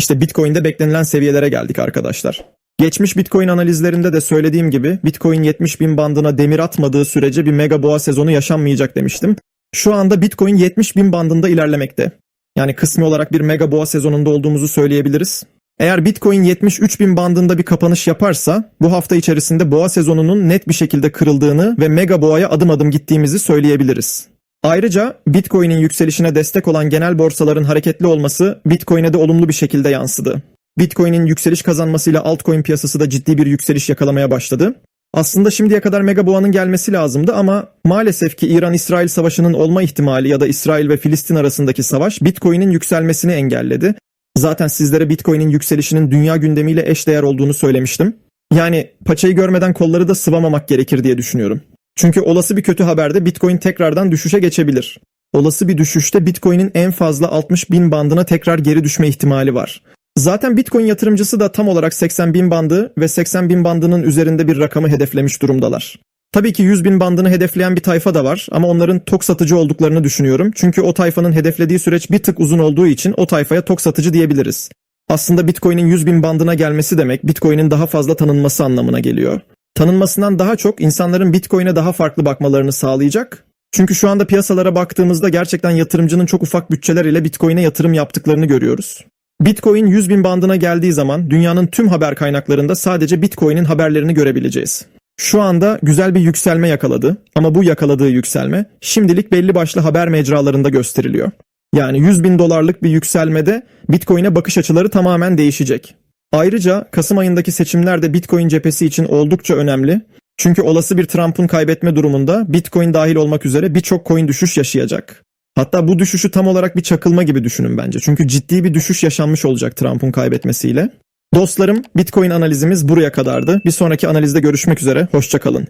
İşte Bitcoin'de beklenilen seviyelere geldik arkadaşlar. Geçmiş Bitcoin analizlerinde de söylediğim gibi Bitcoin 70 bin bandına demir atmadığı sürece bir mega boğa sezonu yaşanmayacak demiştim. Şu anda Bitcoin 70 bin bandında ilerlemekte. Yani kısmi olarak bir mega boğa sezonunda olduğumuzu söyleyebiliriz. Eğer Bitcoin 73 bin bandında bir kapanış yaparsa bu hafta içerisinde boğa sezonunun net bir şekilde kırıldığını ve mega boğaya adım adım gittiğimizi söyleyebiliriz. Ayrıca Bitcoin'in yükselişine destek olan genel borsaların hareketli olması Bitcoin'e de olumlu bir şekilde yansıdı. Bitcoin'in yükseliş kazanmasıyla altcoin piyasası da ciddi bir yükseliş yakalamaya başladı. Aslında şimdiye kadar mega boğanın gelmesi lazımdı ama maalesef ki İran-İsrail savaşının olma ihtimali ya da İsrail ve Filistin arasındaki savaş Bitcoin'in yükselmesini engelledi. Zaten sizlere Bitcoin'in yükselişinin dünya gündemiyle eşdeğer olduğunu söylemiştim. Yani paçayı görmeden kolları da sıvamamak gerekir diye düşünüyorum. Çünkü olası bir kötü haberde Bitcoin tekrardan düşüşe geçebilir. Olası bir düşüşte Bitcoin'in en fazla 60 bin bandına tekrar geri düşme ihtimali var. Zaten Bitcoin yatırımcısı da tam olarak 80 bin bandı ve 80 bin bandının üzerinde bir rakamı hedeflemiş durumdalar. Tabii ki 100 bin bandını hedefleyen bir tayfa da var ama onların tok satıcı olduklarını düşünüyorum. Çünkü o tayfanın hedeflediği süreç bir tık uzun olduğu için o tayfaya tok satıcı diyebiliriz. Aslında Bitcoin'in 100 bin bandına gelmesi demek Bitcoin'in daha fazla tanınması anlamına geliyor. Tanınmasından daha çok insanların Bitcoin'e daha farklı bakmalarını sağlayacak. Çünkü şu anda piyasalara baktığımızda gerçekten yatırımcının çok ufak bütçeler ile Bitcoin'e yatırım yaptıklarını görüyoruz. Bitcoin 100 bin bandına geldiği zaman dünyanın tüm haber kaynaklarında sadece Bitcoin'in haberlerini görebileceğiz. Şu anda güzel bir yükselme yakaladı ama bu yakaladığı yükselme şimdilik belli başlı haber mecralarında gösteriliyor. Yani 100 bin dolarlık bir yükselmede Bitcoin'e bakış açıları tamamen değişecek. Ayrıca Kasım ayındaki seçimler de Bitcoin cephesi için oldukça önemli. Çünkü olası bir Trump'ın kaybetme durumunda Bitcoin dahil olmak üzere birçok coin düşüş yaşayacak. Hatta bu düşüşü tam olarak bir çakılma gibi düşünün bence. Çünkü ciddi bir düşüş yaşanmış olacak Trump'ın kaybetmesiyle. Dostlarım Bitcoin analizimiz buraya kadardı. Bir sonraki analizde görüşmek üzere. Hoşçakalın.